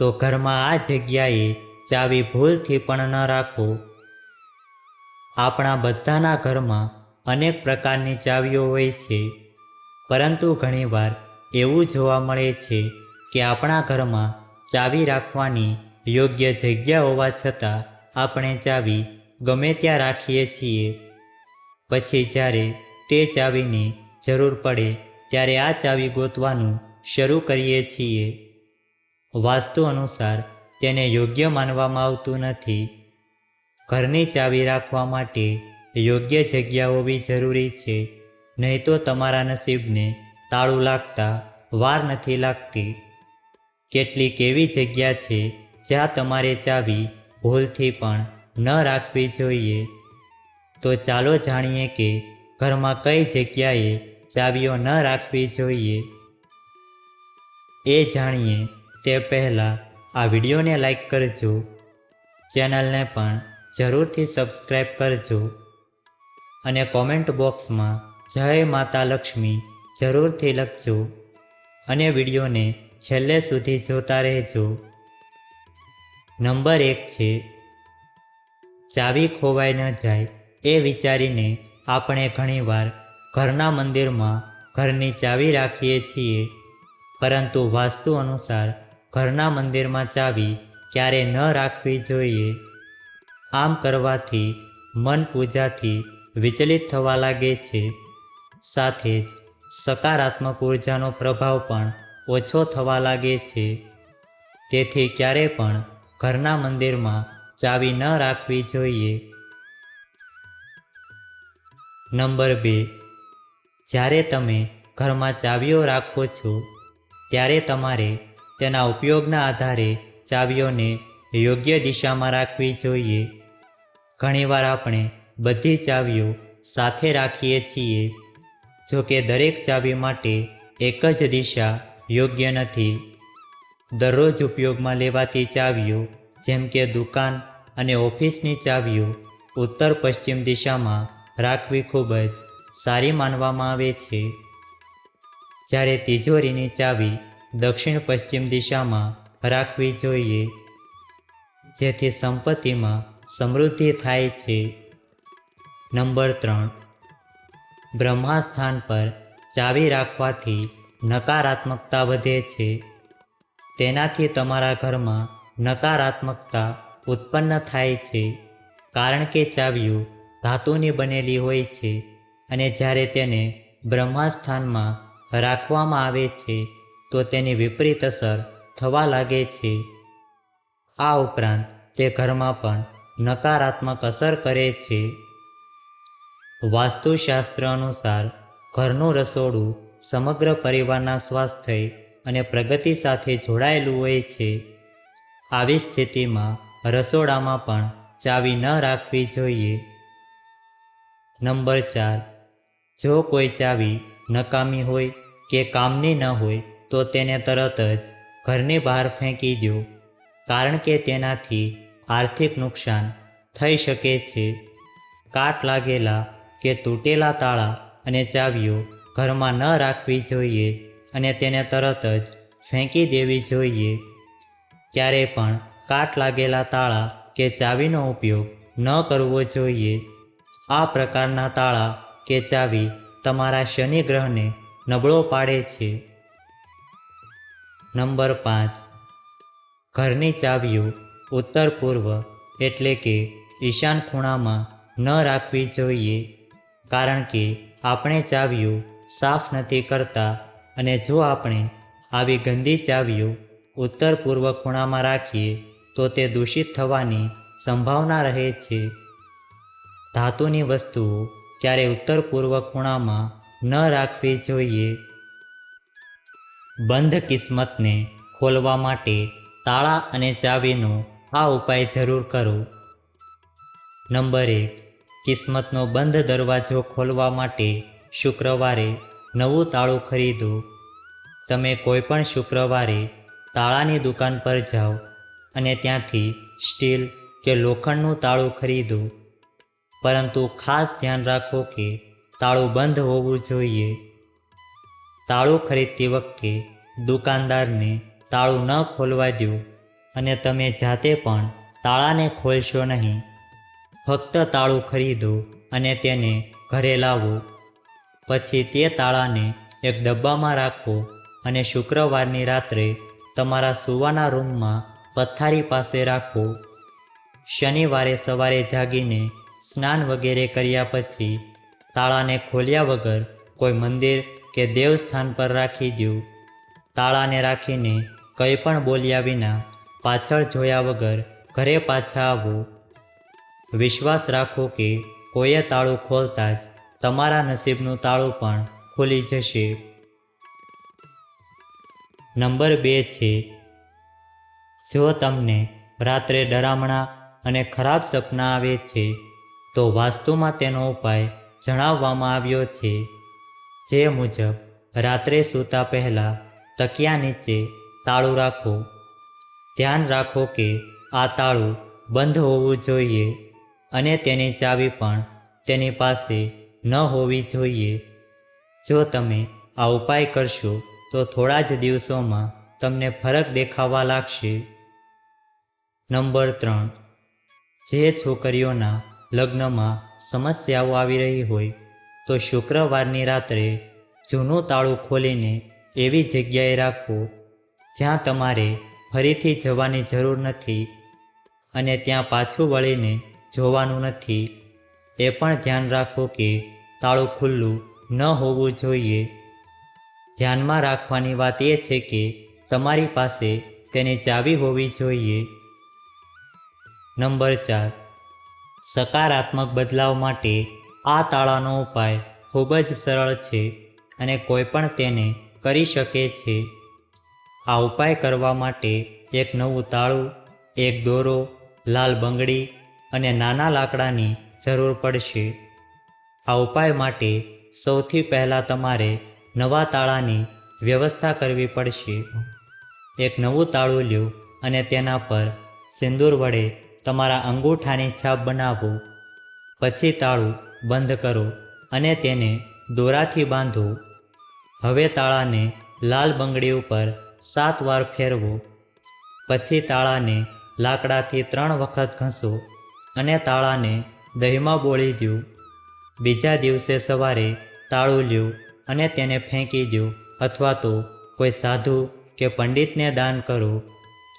તો ઘરમાં આ જગ્યાએ ચાવી ભૂલથી પણ ન રાખો. આપણા બધાના ઘરમાં અનેક પ્રકારની ચાવીઓ હોય છે, પરંતુ ઘણીવાર એવું જોવા મળે છે કે આપણા ઘરમાં ચાવી રાખવાની યોગ્ય જગ્યા હોવા છતાં આપણે ચાવી ગમે ત્યાં રાખીએ છીએ. પછી જ્યારે તે ચાવીની જરૂર પડે, ત્યારે આ ચાવી ગોતવાનું શરૂ કરીએ છીએ. વાસ્તુ અનુસાર તેને યોગ્ય માનવામાં આવતું નથી. ઘરની ચાવી રાખવા માટે યોગ્ય જગ્યા હોવી જરૂરી છે, નહીં તો તમારા નસીબને તાળું લાગતા વાર નથી લાગતી. કેટલીક એવી જગ્યા છે જ્યાં તમારે ચાવી ભૂલથી પણ ન રાખવી જોઈએ. તો ચાલો જાણીએ કે ઘરમાં કઈ જગ્યાએ ચાવીઓ ન રાખવી જોઈએ. એ જાણીએ તે પહેલાં આ વિડીયોને લાઈક કરજો. ચેનલને પણ જરૂરથી સબસ્ક્રાઈબ કરજો. અને કોમેન્ટ બોક્સમાં જય માતા લક્ષ્મી જરૂરથી લખજો. અને વિડીયોને છેલ્લે સુધી જોતા રહેજો. નંબર એક છે, ચાવી ખોવાઈ ન જાય એ વિચારીને આપણે ઘણીવાર ઘરના મંદિરમાં ઘરની ચાવી રાખીએ છીએ. પરંતુ વાસ્તુ અનુસાર ઘરના મંદિરમાં ચાવી ક્યારે ન રાખવી જોઈએ? આમ કરવાથી મન પૂજાથી વિચલિત થવા લાગે છે. સાથે જ સકારાત્મક ઉર્જાનો પ્રભાવ પણ ઓછો થવા લાગે છે. તેથી ક્યારે પણ ઘરના મંદિરમાં ચાવી ન રાખવી જોઈએ. નંબર બે. જ્યારે તમે ઘરમાં ચાવીઓ રાખો છો, ત્યારે તમારે તેના ઉપયોગના આધારે ચાવીઓને યોગ્ય દિશામાં રાખવી જોઈએ. ઘણીવાર આપણે બધી ચાવીઓ સાથે રાખીએ છીએ જો કે દરેક ચાવી માટે એક જ દિશા યોગ્ય નથી. દરરોજ ઉપયોગમાં લેવાતી ચાવીઓ, જેમ કે દુકાન અને ઓફિસની ચાવીઓ, ઉત્તર પશ્ચિમ દિશામાં રાખવી ખૂબ જ સારી માનવામાં આવે છે. જ્યારે તિજોરીની ચાવી દક્ષિણ પશ્ચિમ દિશામાં રાખવી જોઈએ, જેથી સંપત્તિમાં સમૃદ્ધિ થાય છે. નંબર ત્રણ. બ્રહ્માસ્થાન પર ચાવી રાખવાથી નકારાત્મકતા વધે છે. તેનાથી તમારા ઘરમાં નકારાત્મકતા ઉત્પન્ન થાય છે, કારણ કે ચાવીઓ ધાતુની બનેલી હોય છે અને જ્યારે તેને બ્રહ્માસ્થાનમાં રાખવામાં આવે છે તો તેની વિપરીત અસર થવા લાગે છે. આ ઉપરાંત તે ઘરમાં પણ નકારાત્મક અસર કરે છે. વાસ્તુશાસ્ત્ર અનુસાર ઘરનું રસોડું સમગ્ર પરિવારના સ્વાસ્થ્ય અને પ્રગતિ સાથે જોડાયેલું હોય છે. આવી સ્થિતિમાં રસોડામાં પણ ચાવી ન રાખવી જોઈએ. નંબર ચાર, જો કોઈ ચાવી નકામી હોય કે કામની ન હોય તો તેને તરત જ ઘરની બહાર ફેંકી દો કારણ કે તેનાથી આર્થિક નુકસાન થઈ શકે છે. કાટ લાગેલા કે તૂટેલા તાળા અને ચાવીઓ ઘરમાં ન રાખવી જોઈએ અને તેને તરત જ ફેંકી દેવી જોઈએ. ક્યારે પણ કાટ લાગેલા તાળા કે ચાવીનો ઉપયોગ ન કરવો જોઈએ. આ પ્રકારના તાળા કે ચાવી તમારા શનિ ગ્રહને નબળો પાડે છે. નંબર પાંચ. ઘરની ચાવીઓ ઉત્તર પૂર્વ એટલે કે ઈશાન ખૂણામાં ન રાખવી જોઈએ કારણ કે આપણે ચાવીઓ સાફ નથી કરતા અને જો આપણે આવી ગંદી ચાવીઓ ઉત્તર પૂર્વ ખૂણામાં રાખીએ તો તે દૂષિત થવાની સંભાવના રહે છે. ધાતુની વસ્તુઓ ક્યારે ઉત્તર પૂર્વ ખૂણામાં ન રાખવી જોઈએ બંધ કિસ્મતને ખોલવા માટે તાળા અને ચાવીનો આ ઉપાય જરૂર કરો. નંબર એક, કિસ્મતનો બંધ દરવાજો ખોલવા માટે શુક્રવારે નવું તાળું ખરીદો. તમે કોઈપણ શુક્રવારે તાળાની દુકાન પર જાઓ અને ત્યાંથી સ્ટીલ કે લોખંડનું તાળું ખરીદો. પરંતુ ખાસ ધ્યાન રાખો કે તાળું બંધ હોવું જોઈએ. તાળું ખરીદતી વખતે દુકાનદારને તાળું ન ખોલવા દો અને તમે જાતે પણ તાળાને ખોલશો નહીં. ફક્ત તાળું ખરીદો અને તેને ઘરે લાવો. પછી તે તાળાને એક ડબ્બામાં રાખો અને શુક્રવારની રાત્રે તમારા સૂવાના રૂમમાં પથારી પાસે રાખો. શનિવારે સવારે જાગીને સ્નાન વગેરે કર્યા પછી તાળાને ખોલ્યા વગર કોઈ મંદિર કે દેવસ્થાન પર રાખી દો તાળાને રાખીને કંઈ પણ બોલ્યા વિના પાછળ જોયા વગર ઘરે પાછા આવો. વિશ્વાસ રાખો કે કોઈએ તાળું ખોલતા જ તમારા નસીબનું તાળું પણ ખુલી જશે. નંબર બે છે, જો તમને રાત્રે ડરામણા અને ખરાબ સપના આવે છે, તો વાસ્તુમાં તેનો ઉપાય જણાવવામાં આવ્યો છે. જે મુજબ, રાત્રે સૂતા પહેલાં તકિયા નીચે તાળું રાખો. ધ્યાન રાખો કે આ તાળું બંધ હોવું જોઈએ અને તેની ચાવી પણ તેની પાસે ન હોવી જોઈએ. જો તમે આ ઉપાય કરશો, તો થોડા જ દિવસોમાં તમને ફરક દેખાવા લાગશે. નંબર ત્રણ. જે છોકરીઓના લગ્નમાં સમસ્યાઓ આવી રહી હોય તો શુક્રવારની રાત્રે જૂનું તાળું ખોલીને એવી જગ્યાએ રાખો જ્યાં તમારે ફરીથી જવાની જરૂર નથી અને ત્યાં પાછું વળીને જોવાનું નથી. એ પણ ધ્યાન રાખો કે તાળું ખુલ્લું ન હોવું જોઈએ. ધ્યાનમાં રાખવાની વાત એ છે કે તમારી પાસે તેની ચાવી હોવી જોઈએ. નંબર ચાર. સકારાત્મક બદલાવ માટે આ તાળાનો ઉપાય ખૂબ જ સરળ છે અને કોઈ પણ તેને કરી શકે છે. આ ઉપાય કરવા માટે એક નવું તાળું, એક દોરો, લાલ બંગડી અને નાના લાકડાની જરૂર પડશે. આ ઉપાય માટે સૌથી પહેલાં તમારે નવા તાળાની વ્યવસ્થા કરવી પડશે. એક નવું તાળું લ્યો અને તેના પર સિંદૂર વડે તમારા અંગૂઠાની છાપ બનાવો. પછી તાળું બંધ કરો અને તેને દોરાથી બાંધો. હવે તાળાને લાલ બંગડી ઉપર સાત વાર ફેરવો. પછી તાળાને લાકડાથી ત્રણ વખત ઘસો અને તાળાને દહીંમાં બોળી દો બીજા દિવસે સવારે તાળું લ્યો અને તેને ફેંકી દો અથવા તો કોઈ સાધુ કે પંડિતને દાન કરો.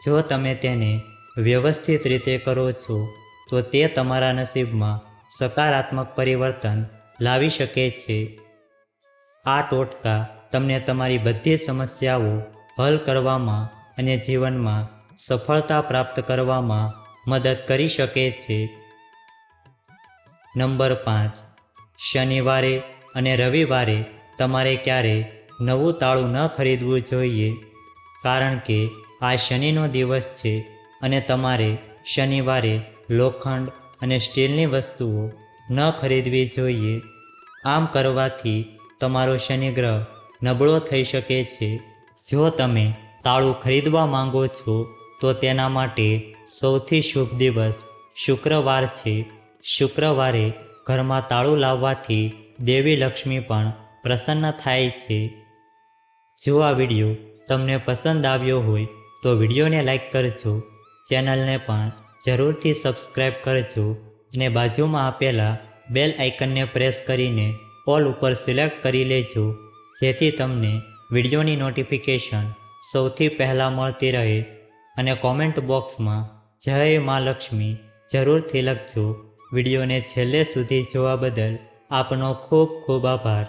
જો તમે તેને વ્યવસ્થિત રીતે કરો છો, તો તે તમારા નસીબમાં સકારાત્મક પરિવર્તન લાવી શકે છે. આ ટોટકા તમને તમારી બધી સમસ્યાઓ હલ કરવામાં અને જીવનમાં સફળતા પ્રાપ્ત કરવામાં મદદ કરી શકે છે. નંબર પાંચ. શનિવારે અને રવિવારે તમારે ક્યારે નવું તાળું ન ખરીદવું જોઈએ? કારણ કે આ શનિનો દિવસ છે અને તમારે શનિવારે લોખંડ અને સ્ટીલની વસ્તુઓ ન ખરીદવી જોઈએ. આમ કરવાથી તમારો શનિગ્રહ નબળો થઈ શકે છે. જો તમે તાળું ખરીદવા માંગો છો, તો તેના માટે સૌથી શુભ દિવસ શુક્રવાર છે. શુક્રવારે ઘરમાં તાળું લાવવાથી દેવી લક્ષ્મી પણ પ્રસન્ન થાય છે. જો આ વીડિયો તમને પસંદ આવ્યો હોય, તો વિડીયોને લાઈક કરજો. ચેનલને પણ જરૂરથી સબસ્ક્રાઈબ કરજો અને બાજુમાં આપેલા બેલ આઇકનને પ્રેસ કરીને ઓલ ઉપર સિલેક્ટ કરી લેજો, જેથી તમને વિડીયોની નોટિફિકેશન સૌથી પહેલાં મળતી રહે અને કોમેન્ટ બોક્સમાં જય મા લક્ષ્મી જરૂરથી લખજો. વિડીયોને છેલ્લે સુધી જોવા બદલ આપનો ખૂબ ખૂબ આભાર.